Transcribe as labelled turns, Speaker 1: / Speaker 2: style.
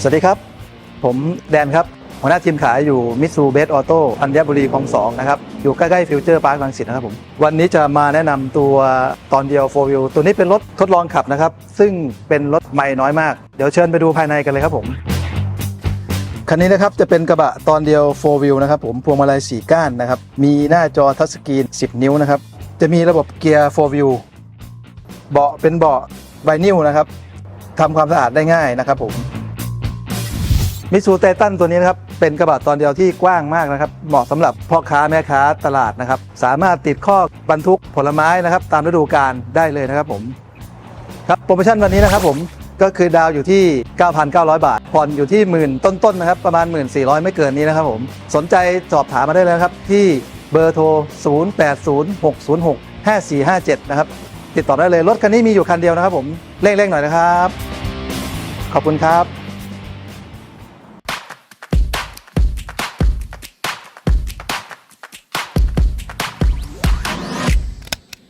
Speaker 1: สวัสดีครับ ผมแดนครับ หัวหน้าทีมขายอยู่มิสูเบสออโต้อัญบุรีคลองสองนะครับ อยู่ใกล้ๆฟิวเจอร์พาร์คลังสิตนะครับผม วันนี้จะมาแนะนำตัวตอนเดียว4 Wheel ตัวนี้เป็นรถทดลองขับนะครับ ซึ่งเป็นรถใหม่น้อยมาก เดี๋ยวเชิญไปดูภายในกันเลยครับผม คันนี้นะครับจะเป็นกระบะตอนเดียว4 Wheel นะครับผม พวงมาลัย4ก้านนะครับ มีหน้าจอทัชสกรีน 10 นิ้วนะครับ จะมีระบบเกียร์4 Wheel เบาะเป็นเบาะไวนิลนะครับทำความสะอาดได้ง่ายนะครับผม มิสูเตตันตัวนี้นะครับเป็นกระบะตอนเดียวที่กว้างมากนะครับ เหมาะสำหรับพ่อค้าแม่ค้าตลาดนะครับ สามารถติดข้อบรรทุกผลไม้นะครับ ตามฤดูกาลได้เลยนะครับผมครับโปรโมชั่นวันนี้นะครับผมก็คือดาวอยู่ที่ 9,900 บาท ผ่อนอยู่ที่หมื่นต้นๆนะครับ ประมาณ 1,400 ไม่เกินนี้นะครับผม สนใจสอบถามมาได้เลยครับ ที่เบอร์โทร 0806065457 นะครับ ติดต่อได้เลย รถคันนี้มีอยู่คันเดียวนะครับผม เร่งๆหน่อยนะครับ ขอบคุณครับ